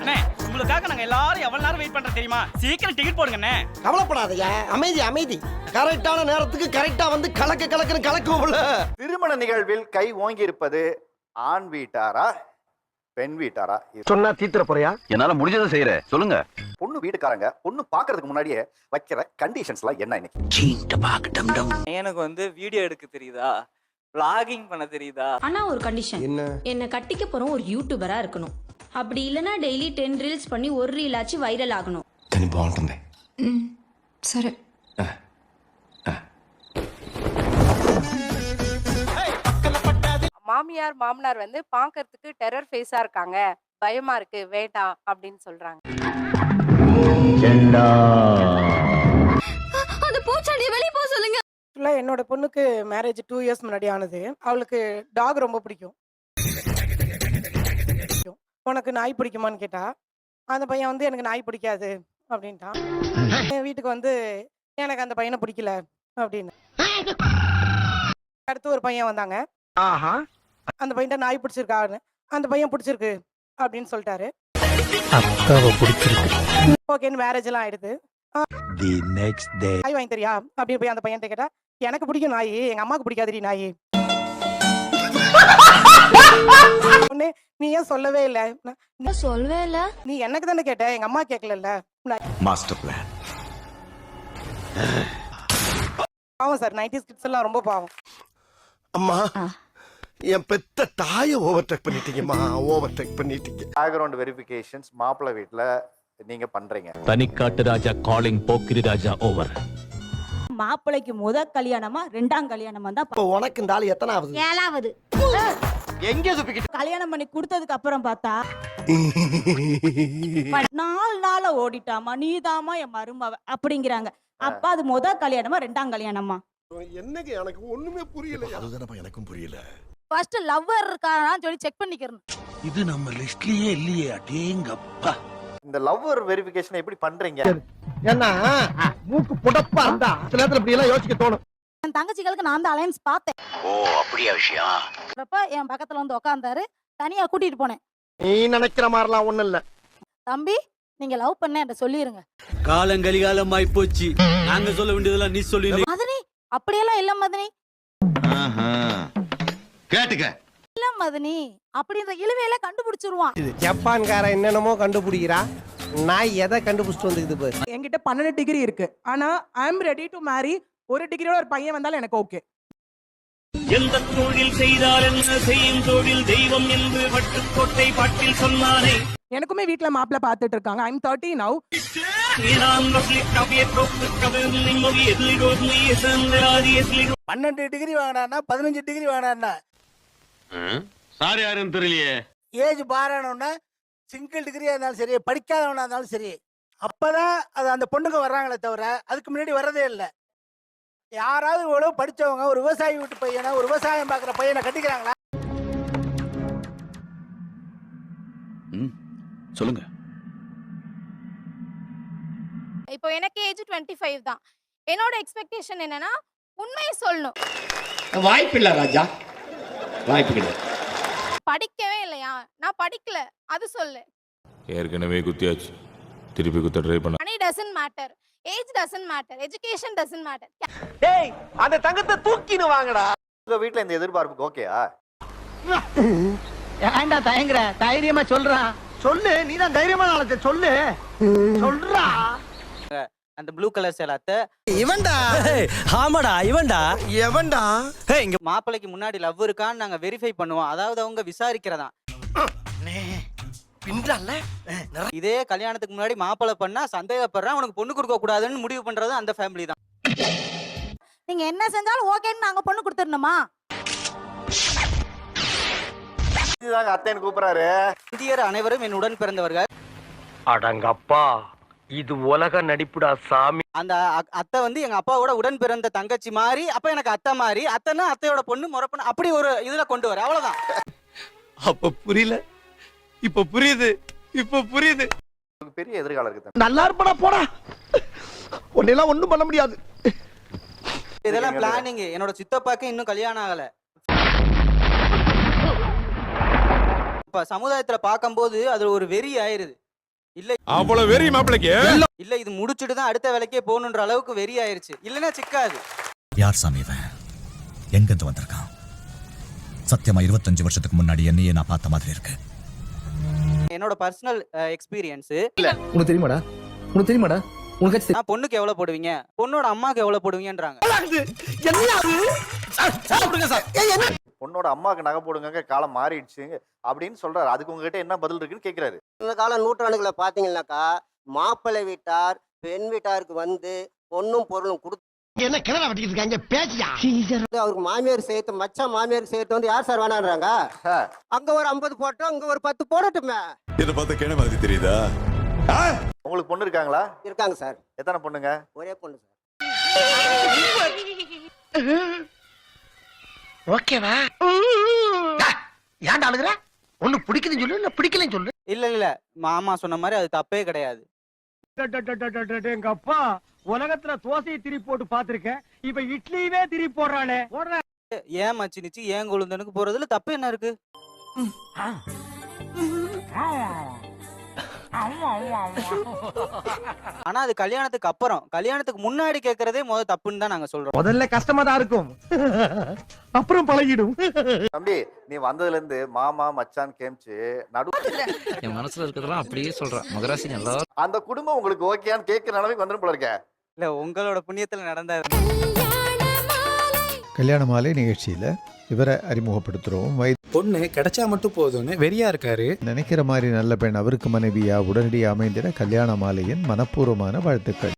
அண்ணே உங்களுக்காக நாங்க எல்லாரும் எவ்வளவு நேரம் வெயிட் பண்றோம் தெரியுமா? சீக்கிரம் டிக்கெட் போடுங்க அண்ணே கவலைப்படாதயா அமைதி அமைதி. கரெக்டான நேரத்துக்கு கரெக்டா வந்து கலக்க கலக்குன்னு கலக்குவோம்ல. திருமண நிகழ்வில் கை ஓங்கி இருப்பது ஆண் வீட்டாரா பெண் வீட்டாரா? சொன்னா தீத்துற போறியா? என்னால முடிஞ்சதை செய்யறேன் சொல்லுங்க. பொண்ணு வீட்டுக்காரங்க பொண்ணு பாக்குறதுக்கு முன்னாடியே வைக்கிற கண்டிஷன்ஸ் எல்லாம் என்ன இன்னைக்கு? எனக்கு வந்து வீடியோ எடுக்க தெரியுதா? vlogging பண்ண தெரியுதா? ஆனா ஒரு கண்டிஷன் என்ன? என்ன கட்டிக்க போறோம் ஒரு யூடியூபரா இருக்கணும். அப்படி இல்லனா டெய்லி டென் ரீல்ஸ் பண்ணி ஒரு ரீலாச்சும் வைரல் ஆகணும் కానీ బాగుంటుంది சரி மாமியார் மாமனார் வந்து பார்க்கறதுக்கு டெரர் ஃபேஸா இருக்காங்க பயமா இருக்கு வேண்டாம் அப்படின்னு சொல்றாங்க அந்த பூச்சாண்டிய வெளிய போக சொல்லுங்க ஆக்சுவலாக என்னோட பொண்ணுக்கு மேரேஜ் டூ இயர்ஸ் முன்னாடி ஆனது அவளுக்கு டாக் ரொம்ப பிடிக்கும் உனக்கு நாய் பிடிக்குமான்னு கேட்டா அந்த பையன் வந்து எனக்கு நாய் பிடிக்காது அப்படின்ட்டான். என் வீட்டுக்கு வந்து எனக்கு அந்த பையனை பிடிக்கல அப்படின்னு. அடுத்து ஒரு பையன் வந்தாங்க. அந்த பையன் நாய் பிடிச்சிருக்கான்னு அந்த பையன் பிடிச்சிருக்கு அப்படின்னு சொல்லிட்டாரு. ஓகேன்னு மேரேஜ் எல்லாம் ஆயிடுது. தி நெக்ஸ்ட் டே நாய் வாங்கி தரியா? அப்படின்னு போய் அந்த பையன் கேட்டா எனக்கு பிடிக்கும் நாய் எங்க அம்மாக்கு பிடிக்காதுடி நாய். நீ ஏன் சொல்லவே இல்ல? நீ சொல்லவே இல்ல? நீ எனக்கு தானே கேட்ட? எங்க அம்மா கேக்கல மாஸ்டர் பிளான் பாவம் சார் நைன்டிஸ் கிட்ஸ் எல்லாம் ரொம்ப பாவம். அம்மா என் பெத்த தாய ஓவர்டேக் பண்ணிட்டீங்கம்மா. ஓவர் ஓவர்டேக் பண்ணிட்டீங்க. பேக்ரவுண்ட் வெரிஃபிகேஷன்ஸ் மாப்பிள்ளை வீட்ல நீங்க பண்றீங்க. தனிக்காட்டு ராஜா காலிங் போக்கிரி ராஜா ஓவர் மாப்பிளைக்கு முத கல்யாணமா ரெண்டாம் கல்யாணமா தான் உனக்கு இந்த ஆள் எத்தனாவது? ஏழாவது. எங்க துப்பிக்கிட்டு கல்யாணம் பண்ணி கொடுத்ததுக்கு அப்புறம் பார்த்தா நாலு நாள ஓடிட்டாமா நீதாம்மா என் மருமவ அப்படிங்கிறாங்க. அப்ப அது முத கல்யாணமா ரெண்டாம் கல்யாணமா? என்னங்க எனக்கு ஒண்ணுமே புரியல அதுதானப்பா எனக்கும் புரியல. ஃபர்ஸ்ட் லவ்வர் இருக்காரான்னு சொல்லி செக் பண்ணிக்கிறேன். இது நம்ம லிஸ்ட்லயே இல்லையே அடேங்கப்பா. இந்த லவ்வர் வெரிஃபிகேஷன் எப்படி பண்றீங்க? ஏன்னா மூக்கு புடப்பா இருந்தா சில நேரத்துல இப்படி எல்லாம் யோசிக்க தோணும். என் தங்கச்சிகளுக்கு நான் அந்த அலையன்ஸ் பார்த்தேன். ஓ அப்படியா விஷயம்? அப்ப என் பக்கத்துல வந்து உட்காந்தாரு தனியா கூட்டிட்டு போனேன். நீ நினைக்கிற மாதிரிலாம் ஒண்ணும் இல்ல. தம்பி நீங்க லவ் பண்ண என்கிட்ட சொல்லிருங்க. காலங்கலிகாலம் போச்சு நாங்க சொல்ல வேண்டியதெல்லாம் நீ சொல்லி மதனி அப்படியெல்லாம் இல்ல மதனி கேட்டுக்க. இல்ல மதனி அப்படின்ற இழுவையில கண்டுபிடிச்சிருவான். ஜப்பான்கார என்னென்னமோ கண்டுபிடிக்கிறா. நான் எதை கண்டுபிடிச்சிட்டு வந்துக்குது பாரு. என்கிட்ட பன்னெண்டு டிகிரி இருக்கு. ஆனா I am ready to marry ஒரு டிகிரியோட ஒரு பையன் வந்தாலும் எனக்கு ஓகே எந்த தொழில் செய்தால் என்ன செய்யும் தொழில் தெய்வம் என்று வட்டுக்கோட்டை பாட்டில் சொன்னானே. எனக்குமே வீட்ல மாப்பிள்ள பாத்துட்டு இருக்காங்க ஐ எம் தேர்ட்டி நவ் பன்னெண்டு டிகிரி வாங்கினா பதினஞ்சு டிகிரி வாங்கினா சார் யாருன்னு தெரியலையே. ஏஜ் பாரானோன்னா சிங்கிள் டிகிரியா இருந்தாலும் சரி படிக்காதவனா இருந்தாலும் சரி அப்பதான் அது அந்த பொண்ணுங்க வர்றாங்களே தவிர அதுக்கு முன்னாடி வர்றதே இல்லை. யாராவது இவ்வளவு படிச்சவங்க ஒரு விவசாயி வீட்டு பையனை ஒரு விவசாயம் பார்க்குற பையனை கட்டிக்கிறாங்களா? சொல்லுங்க. இப்போ எனக்கு ஏஜ் டுவெண்ட்டி ஃபைவ் தான். என்னோட எக்ஸ்பெக்டேஷன் என்னன்னா உண்மையை சொல்லணும். வாய்ப்பில்லை ராஜா. வாய்ப்பு கிடையாது படிக்கவே இல்லையா? நான் படிக்கல. அது சொல்லு. ஏற்கனவே குத்தியாச்சு. திருப்பி குத்த ட்ரை பண்ண money doesn't matter age doesn't matter education doesn't matter டேய் அந்த தங்கத்தை தூக்கின்னு வாங்கடா. உங்க வீட்டுல இந்த எதிர்பார்ப்புக்கு ஓகேயா ஏன்டா தயங்குற? தைரியமா சொல்றா. சொல்லு நீ தான் தைரியமா நாளத்தை சொல்லு. சொல்றா. அந்த ப்ளூ கலர் சேலாத்த இவன்டா. ஆமாடா இவன்டா. எவன்டா? இங்க மாப்பிள்ளைக்கு முன்னாடி லவ் இருக்கான்னு நாங்க வெரிஃபை பண்ணுவோம். அதாவது அவங்க விசாரிக்கிறதா. பின்றால இதே கல்யாணத்துக்கு முன்னாடி மாப்பிள்ளை பண்ணா சந்தேகப்படுறான் உனக்கு பொண்ணு கொடுக்க கூடாதுன்னு முடிவு பண்றது அந்த ஃபேமிலி தான். நீங்க என்ன செஞ்சாலும் ஓகேன்னு நாங்க பொண்ணு கொடுத்துடணுமா? இதுதாங்க அத்தைன்னு கூப்பிடுறாரு. இந்தியர் அனைவரும் என் உடன் பிறந்தவர்கள். அடங்கப்பா இது உலக நடிப்புடா சாமி. அந்த அத்தை வந்து எங்க அப்பாவோட உடன் பிறந்த தங்கச்சி மாதிரி அப்ப எனக்கு அத்தை மாதிரி அத்தைன்னா அத்தையோட பொண்ணு முறப்பண்ணு அப்படி ஒரு இதுல கொண்டு வர அவ்வளவுதான். அப்ப புரியல. இப்ப புரியுது இப்ப புரியுது. உங்களுக்கு பெரிய எதிர்காலம் இருக்கு. நல்லா இருப்படா போடா. உன்னெல்லாம் ஒண்ணும் பண்ண முடியாது. இதெல்லாம் பிளானிங் என்னோட சித்தப்பாக்கு இன்னும் கல்யாணம் ஆகல. இப்ப சமுதாயத்துல பார்க்கும்போது அது ஒரு வெறி ஆயிருது. இல்ல அவ்வளவு வெறி மாப்பிளைக்கு? இல்ல இது முடிச்சுட்டு தான் அடுத்த வேலைக்கே போகணுன்ற அளவுக்கு வெறி ஆயிருச்சு. இல்லைன்னா சிக்காது. யார் சாமி இவன்? எங்கிருந்து வந்திருக்கான்? சத்தியமா இருபத்தஞ்சு வருஷத்துக்கு முன்னாடி என்னையே நான் பார்த்த மாதிரி இருக்கு. என்னோட பர்சனல் எக்ஸ்பீரியன்ஸ் உனக்கு தெரியுமாடா? உனக்கு தெரியுமாடா? உனக்கு நான் பொண்ணுக்கு எவ்வளவு போடுவீங்க? பொண்ணோட அம்மாக்கு எவ்வளவு போடுவீங்கன்றாங்க. பொண்ணோட அம்மாவுக்கு நகை போடுங்க காலம் மாறிடுச்சு. அப்படின்னு சொல்றாரு. அதுக்கு உங்ககிட்ட என்ன பதில் இருக்குன்னு கேக்குறாரு. இந்த கால நூற்றாண்டுகளை பாத்தீங்கன்னாக்கா மாப்பிள்ளை வீட்டார் பெண் வீட்டாருக்கு வந்து பொண்ணும் பொருளும் கொடுத்து என்ன கிணற வட்டிக்கிட்டு இருக்காங்க? பேச்சியா அவருக்கு மாமியார் சேர்த்து மச்சான் மாமியார் சேர்த்து வந்து யார் சார் வேணான்றாங்க. அங்க ஒரு ஐம்பது போட்டோம் அங்க ஒரு பத்து போடட்டுமே. இத பார்த்த கிண மாதிரி தெரியுதா? உங்களுக்கு பொண்ணு இருக்காங்களா? இருக்காங்க சார். எத்தனை பொண்ணுங்க? ஒரே பொண்ணு சார். ஓகேவா? ஏன்டா அழுகுற? ஒண்ணு பிடிக்குதுன்னு சொல்லு இல்ல பிடிக்கலன்னு சொல்லு. இல்ல இல்ல மாமா சொன்ன மாதிரி அது தப்பே கிடையாது. எங்க அப்பா உலகத்துல தோசையை திரி போட்டு பாத்திருக்கேன் இப்ப இட்லியுமே திரி போடுறானே. ஏன் மச்சினிச்சு ஏன் கொழுந்தனுக்கு போறதுல தப்பு என்ன இருக்கு? ஆனா அது கல்யாணத்துக்கு அப்புறம். கல்யாணத்துக்கு முன்னாடி கேக்குறதே முத தப்புன்னு தான் நாங்க சொல்றோம். முதல்ல கஷ்டமா தான் இருக்கும். அப்புறம் பழகிடும். தம்பி நீ வந்ததுல இருந்து மாமா மச்சான் கேமிச்சு நடு என் மனசுல இருக்கிறதெல்லாம் அப்படியே சொல்றேன் மகராசி நல்லா அந்த குடும்பம் உங்களுக்கு ஓகேன்னு கேட்கிற நிலைமைக்கு வந்துடும் போல இருக்க. இல்ல உங்களோட புண்ணியத்துல நடந்த கல்யாண மாலை நிகழ்ச்சியில இவரை அறிமுகப்படுத்துறோம். வயது பொண்ணு கிடைச்சா மட்டும் போதும்னு வெறியா இருக்காரு. நினைக்கிற மாதிரி நல்ல பெண் அவருக்கு மனைவியா உடனடியாக அமைந்திட கல்யாண மாலையின் மனப்பூர்வமான வாழ்த்துக்கள்.